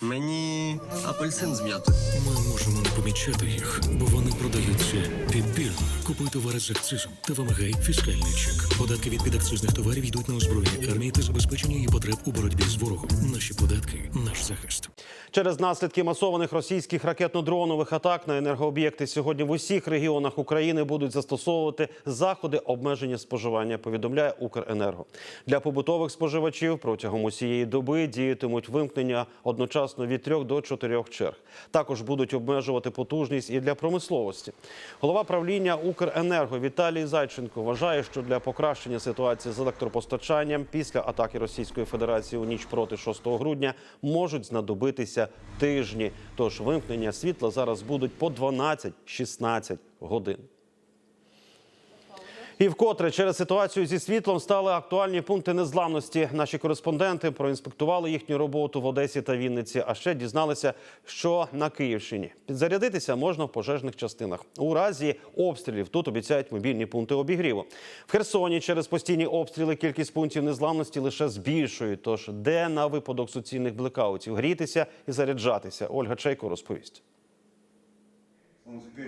Мені апельсин з м'ятою. Ми можемо не помічати їх, бо вони продаються підбірно. Купуй товари з акцизом та вимагай фіскальний чек. Податки від підакцизних товарів йдуть на озброєння армії та забезпечення її потреб у боротьбі з ворогом. Наші податки наш захист. Через наслідки масованих російських ракетно-дронових атак на енергооб'єкти сьогодні в усіх регіонах України будуть застосовувати заходи обмеження споживання. Повідомляє Укренерго для побутових споживачів протягом усієї доби діятимуть вимкнення одночасно від трьох до чотирьох черг. Також будуть обмежувати потужність і для промисловості. Голова правління Укренерго Віталій Зайченко вважає, що для покращення ситуації з електропостачанням після атаки Російської Федерації у ніч проти 6 грудня можуть знадобитися тижні. Тож вимкнення світла зараз будуть по 12-16 годин. І вкотре через ситуацію зі світлом стали актуальні пункти незламності. Наші кореспонденти проінспектували їхню роботу в Одесі та Вінниці. А ще дізналися, що на Київщині підзарядитися можна в пожежних частинах. У разі обстрілів тут обіцяють мобільні пункти обігріву. В Херсоні через постійні обстріли кількість пунктів незламності лише збільшують. Тож де на випадок суцільних блекаутів грітися і заряджатися? Ольга Чайко розповість.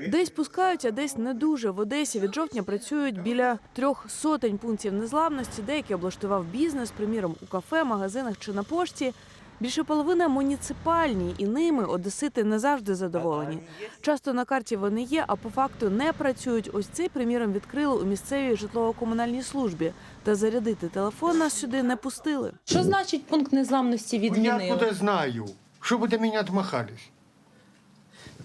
Десь пускають, а десь не дуже. В Одесі від жовтня працюють біля трьох сотень пунктів незламності. Деякі облаштував бізнес, приміром у кафе, магазинах чи на пошті. Більше половина муніципальні, і ними одесити не завжди задоволені. Часто на карті вони є, а по факту не працюють. Ось цей, приміром, відкрили у місцевій житлово-комунальній службі. Та зарядити телефон нас сюди не пустили. Що значить пункт незламності Ну, Я відмінили? откуда знаю? Что вы до меня отмахались?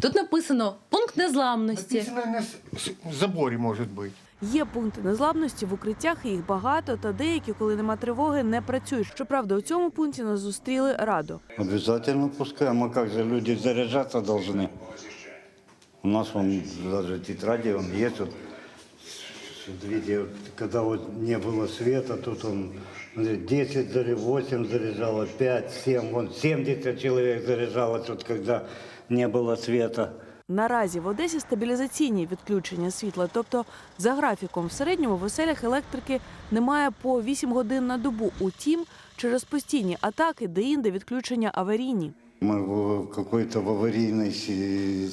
Тут написано пункт незламності. Написано на с- с- заборе, может быть. Є пункти незламності в укриттях, і їх багато, та деякі, коли нема тривоги, не працюють. Щоправда, у цьому пункті нас зустріли радо. Обязательно пускаем. А как же люди заряжаться должны? У нас вон даже тетради он есть. Вот, смотрите, вот, когда вот не было света, тут он смотри, 10 заря- 8 заряжало, 5, 7, вон 70 человек заряжалось, вот когда не было света. Наразі в Одесі стабілізаційні відключення світла, тобто за графіком в середньому в оселях електрики немає по 8 годин на добу. Утім, через постійні атаки, де-інде відключення аварійні. Ми в якійсь аварійній аварийной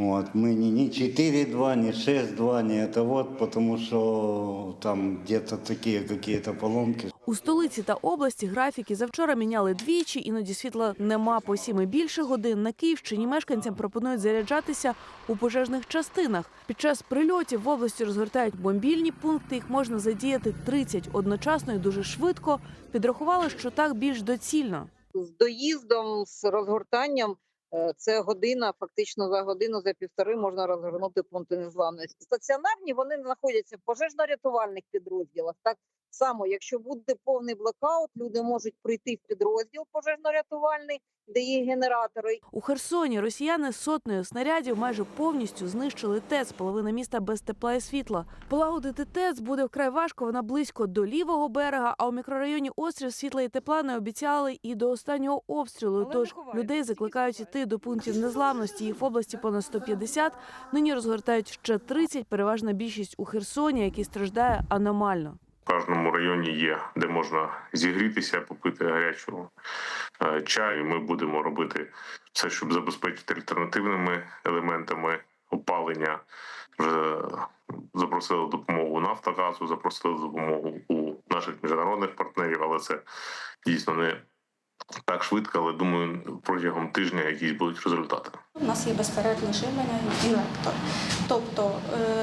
Мы не, не 4-2, не 6-2, не это вот, потому что там где-то такие какие-то поломки. У столиці та області графіки завчора міняли двічі, іноді світла нема по сім і більше годин. На Київщині мешканцям пропонують заряджатися у пожежних частинах. Під час прильотів в області розгортають мобільні пункти. Їх можна задіяти 30 одночасно і дуже швидко. Підрахували, що так більш доцільно. з доїздом, з розгортанням. Е, Це година, фактично за годину, за півтори можна розгорнути пункти незламності. Стаціонарні вони знаходяться в пожежно-рятувальних підрозділах. Так само, якщо буде повний блекаут, люди можуть прийти в підрозділ пожежно-рятувальний, де є генератори, У Херсоні росіяни сотнею снарядів майже повністю знищили ТЕЦ, половина міста без тепла і світла. Полагодити ТЕЦ буде вкрай важко. Вона близько до лівого берега. А у мікрорайоні острів світла і тепла не обіцяли і до останнього обстрілу. Але Тож людей закликають іти до пунктів незламності. Їх в області понад 150. Нині розгортають ще 30, Переважна більшість у Херсоні, який страждає аномально. В кожному районі є, де можна зігрітися, попити гарячого е, чаю. Ми будемо робити все, щоб забезпечити альтернативними елементами опалення. Запросили допомогу Нафтогазу, запросили допомогу у наших міжнародних партнерів, але це дійсно не так швидко, але думаю, протягом тижня якісь будуть результати. У нас є безперервне живлення і інвертор. Тобто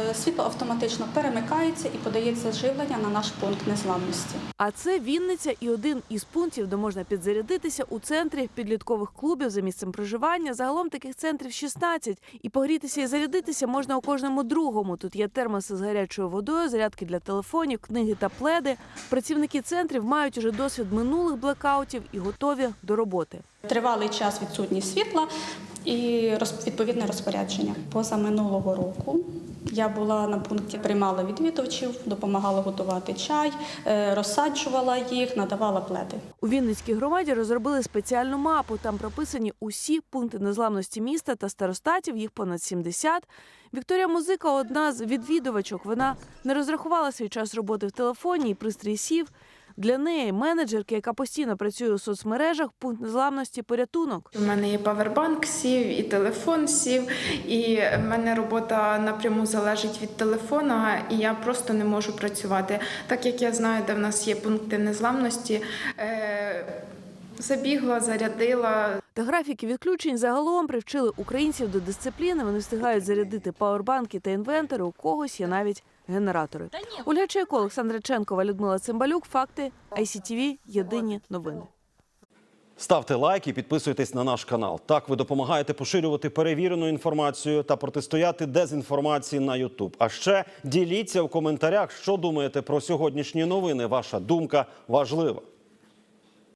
е, світло автоматично перемикається і подається живлення на наш пункт незламності. А це Вінниця і один із пунктів, де можна підзарядитися у центрі підліткових клубів за місцем проживання. Загалом таких центрів 16. І погрітися і зарядитися можна у кожному другому. Тут є термоси з гарячою водою, зарядки для телефонів, книги та пледи. Працівники центрів мають уже досвід минулих блекаутів і готові до роботи. Тривалий час відсутність світла і відповідне розпорядження. Поза минулого року я була на пункті, приймала відвідувачів, допомагала готувати чай, е, розсаджувала їх, надавала пледи. У Вінницькій громаді розробили спеціальну мапу. Там прописані усі пункти незламності міста та старостатів. Їх понад 70. Вікторія Музика одна з відвідувачок. Вона не розрахувала свій час роботи в телефоні і пристрій сів. Для неї, менеджерки, яка постійно працює у соцмережах, пункт незламності порятунок. У мене є павербанк сів, і телефон сів, і в мене робота напряму залежить від телефона, і я просто не можу працювати. Так як я знаю, де в нас є пункти незламності, е, забігла, зарядила. Та графіки відключень загалом привчили українців до дисципліни. Вони встигають зарядити пауербанки та інвентори. У когось є навіть генератори. Оля Чайко, Олександр Ченкова, Людмила Цимбалюк. Факти ICTV. Єдині новини. Ставте лайк і підписуйтесь на наш канал. Так ви допомагаєте поширювати перевірену інформацію та протистояти дезінформації на Ютуб. А ще діліться у коментарях, що думаєте про сьогоднішні новини. Ваша думка важлива.